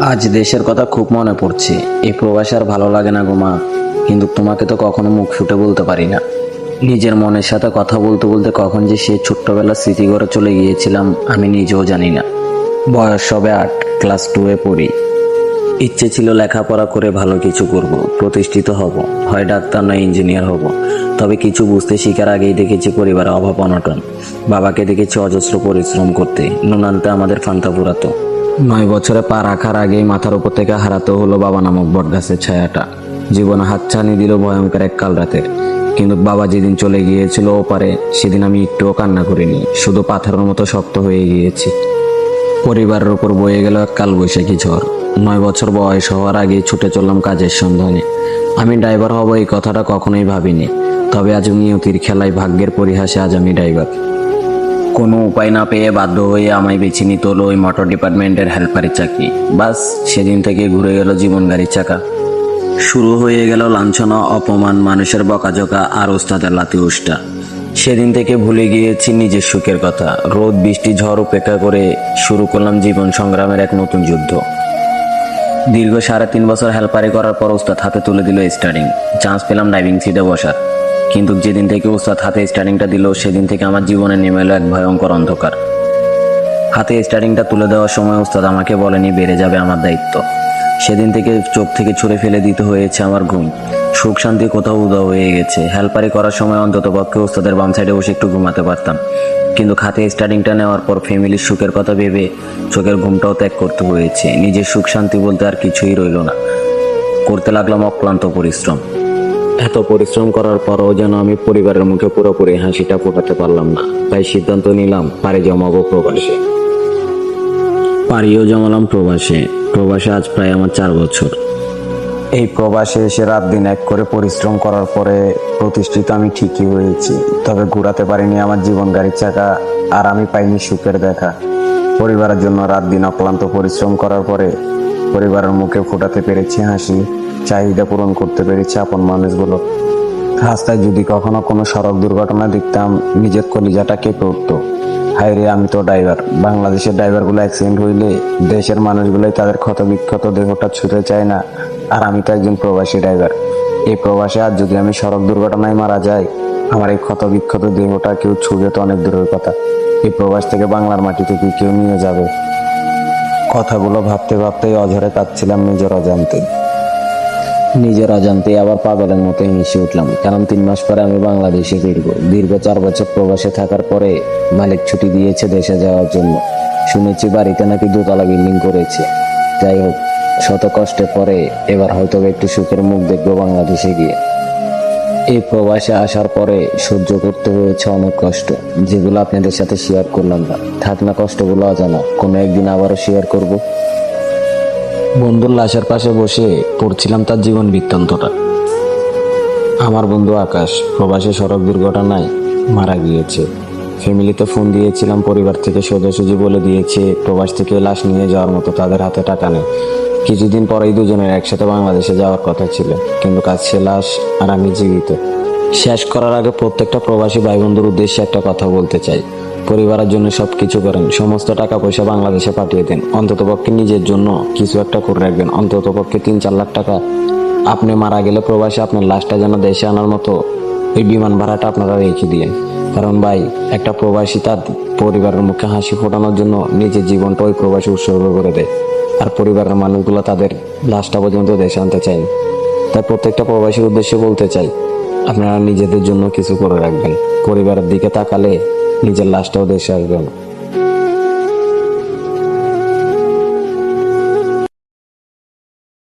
আজ দেশের কথা খুব মনে পড়ছে। এই প্রবাসে আর ভালো লাগে না গো মা। কিন্তু তোমাকে তো কখনো মুখ ফুটে বলতে পারি না। নিজের মনের সাথে কথা বলতে বলতে কখন যে সে ছোট্টবেলার স্মৃতি করে চলে গিয়েছিলাম, আমি নিজেও জানি না। বয়স সবে আট, ক্লাস টুয়ে পড়ি। ইচ্ছে ছিল লেখাপড়া করে ভালো কিছু করব, প্রতিষ্ঠিত হব, হয় ডাক্তার নয় ইঞ্জিনিয়ার হব। তবে কিছু বুঝতে শিকার আগেই দেখেছি পরিবারের অভাব অনটন। বাবাকে দেখেছি অজস্র পরিশ্রম করতে। নুন আনতে আমাদের ফান্তা ফুরাতো। নয় বছরে পা রাখার আগেই মাথার উপর থেকে হারাতে হলো বাবা নামক বটগাছের ছায়াটা। জীবনে হাতছানি দিল ভয়ঙ্কর এক কাল রাতের কিন্তু বাবা যেদিন চলে গিয়েছিল ওপারে, সেদিন আমি একটুও কান্না করিনি। শুধু পাথরের মতো শক্ত হয়ে গিয়েছি। পরিবারের উপর বয়ে গেল এক কালবৈশাখী ঝড়। নয় বছর বয়স হওয়ার আগেই ছুটে চললাম কাজের সন্ধানে। আমি ড্রাইভার হব এই কথাটা কখনোই ভাবিনি। তবে আজ নিয়তির খেলায় ভাগ্যের পরিহাসে আজ আমি ড্রাইভার। কোনো উপায় না পেয়ে বাধ্য হয়ে আমায় বেছে নিতে হলো ওই মোটর ডিপার্টমেন্টের হেল্পারের চাকরি। বাস, সেদিন থেকে ঘুরে গেল জীবন গাড়ির চাকা। শুরু হয়ে গেল লাঞ্ছনা, অপমান, মানুষের বকাঝকা আর ওস্তাদের লাতি উষ্টা। সেদিন থেকে ভুলে গিয়েছি নিজের সুখের কথা। রোদ, বৃষ্টি, ঝড় উপেক্ষা করে শুরু করলাম জীবন সংগ্রামের এক নতুন যুদ্ধ। দীর্ঘ সাড়ে তিন বছর হেল্পারি করার পর ওস্তাদ হাতে তুলে দিল স্টার্টিং চান্স পেলাম ড্রাইভিং সিটে বসার। কিন্তু যেদিন থেকে ওস্তাদ হাতে স্টার্টিংটা দিল, সেদিন থেকে আমার জীবনে নেমে এলো এক ভয়ঙ্কর অন্ধকার। হাতে স্টার্টিংটা তুলে দেওয়ার সময় ওস্তাদ আমাকে বলেনি, বেড়ে যাবে আমার দায়িত্ব। সেদিন থেকে চোখ থেকে ছুঁড়ে ফেলে দিতে হয়েছে আমার ঘুম। সুখ শান্তি কোথাও উদাও হয়ে গেছে। হেল্পারি করার সময় অন্তত পক্ষে ওস্তাদের বাম সাইডে বসে একটু ঘুমাতে পারতাম। কিন্তু খাতে স্টার্টিংটা নেওয়ার পর ফ্যামিলির সুখের কথা ভেবে চোখের ঘুমটাও ত্যাগ করতে হয়েছে। নিজের সুখ শান্তি বলতে আর কিছুই রইল না। করতে লাগলাম অক্লান্ত পরিশ্রম। এত পরিশ্রম করার পরও যেন আমি পরিবারের মুখে পুরোপুরি হাসিটা ফোটাতে পারলাম না। তাই সিদ্ধান্ত নিলাম, পাড়ি জমাবো প্রবাসে। পাড়িও জমালাম প্রবাসে। প্রবাসে আজ প্রায় আমার চার বছর। এই প্রবাসে এসে রাত দিন এক করে পরিশ্রম করার পরে প্রতিষ্ঠিত আমি ঠিকই হয়েছি। তবে ঘুরাতে পারিনি আমার জীবন গাড়ির চাকা, আর আমি পাইনি সুখের দেখা। পরিবারের জন্য রাত দিন অক্লান্ত পরিশ্রম করার পরে পরিবারের মুখে ফোটাতে পেরেছি হাসি, চাহিদা পূরণ করতে পেরেছি আপন মানুষগুলো। রাস্তায় যদি কখনো কোনো সড়ক দুর্ঘটনা দেখতাম, নিজের কলিজাটা কেঁপে উঠতো। হায় রে আমি তো ড্রাইভার। বাংলাদেশের ড্রাইভারগুলো অ্যাক্সিডেন্ট হইলে দেশের মানুষগুলোই তাদের ক্ষত বিক্ষত দেহটা ছুঁতে চায় না, আর আমি তো একজন প্রবাসী ড্রাইভার। এই প্রবাসে আর যদি আমি সড়ক দুর্ঘটনায় মারা যাই, আমার এই ক্ষত বিক্ষত দেহটা কেউ ছুঁবে তো অনেক দূরের কথা। এই প্রবাস থেকে বাংলার মাটিতে কি কেউ নিয়ে যাবে? কথাগুলো ভাবতে ভাবতেই অঝরে কাঁদছিলাম নিজের অজান্তে। নিজের অজান্তে আবার পাগলের মতো হেসে উঠলাম, কারণ তিন মাস পরে আমি বাংলাদেশে ফিরব। দীর্ঘ চার বছর প্রবাসে থাকার পরে মালিক ছুটি দিয়েছে দেশে যাওয়ার জন্য। শুনেছি বাড়িতে নাকি দোতলা বিল্ডিং করেছে। যাই হোক, শত কষ্টে পরে এবার হয়তো একটু সুখের মুখ দেখব বাংলাদেশে গিয়ে। এই প্রবাসে আসার পরে সহ্য করতে হয়েছে অনেক কষ্ট, যেগুলো আপনাদের সাথে শেয়ার করলাম না। থাক না, কষ্টগুলো অজানা। কোনো একদিন আবারও শেয়ার করব। বন্ধুর লাশের পাশে বসে পড়ছিলাম তার জীবন বৃত্তান্তটা। আমার বন্ধু আকাশ, প্রবাসে সড়ক দুর্ঘটনায় মারা গিয়েছে। ফ্যামিলিতে ফোন দিয়েছিলাম, পরিবার থেকে সোজাসুজি বলে দিয়েছে, প্রবাস থেকে লাশ নিয়ে যাওয়ার মতো তাদের হাতে টাকা নেই। কিছুদিন পরেই দুজনের একসাথে বাংলাদেশে যাওয়ার কথা ছিল, কিন্তু কাজ লাশ আর আমি জীবিত। শেষ করার আগে প্রত্যেকটা প্রবাসী ভাই বন্ধুর উদ্দেশ্যে একটা কথা বলতে চাই। পরিবারের জন্য সব কিছু করেন, সমস্ত টাকা পয়সা বাংলাদেশে পাঠিয়ে দেন। অন্তত পক্ষে নিজের জন্য কিছু একটা করে রাখবেন। অন্তত পক্ষে তিন চার লাখ টাকা। আপনি মারা গেলে প্রবাসী আপনার লাশটা যেন দেশে আনার মতো ওই বিমান ভাড়াটা আপনারা রেখে দিয়েন। কারণ ভাই, একটা প্রবাসী তার পরিবারের মুখে হাসি ফোটানোর জন্য নিজের জীবনটা ওই প্রবাসী উৎসর্গ করে দেয়। আর পরিবারের মানুষগুলো তাদের লাশটা পর্যন্ত দেশে আনতে চায় তাই প্রত্যেকটা প্রবাসীর উদ্দেশ্যে বলতে চাই, আপনারা নিজেদের জন্য কিছু করে রাখবেন। পরিবারের দিকে তাকালে নিজের লাশটাও দেশে আসবেন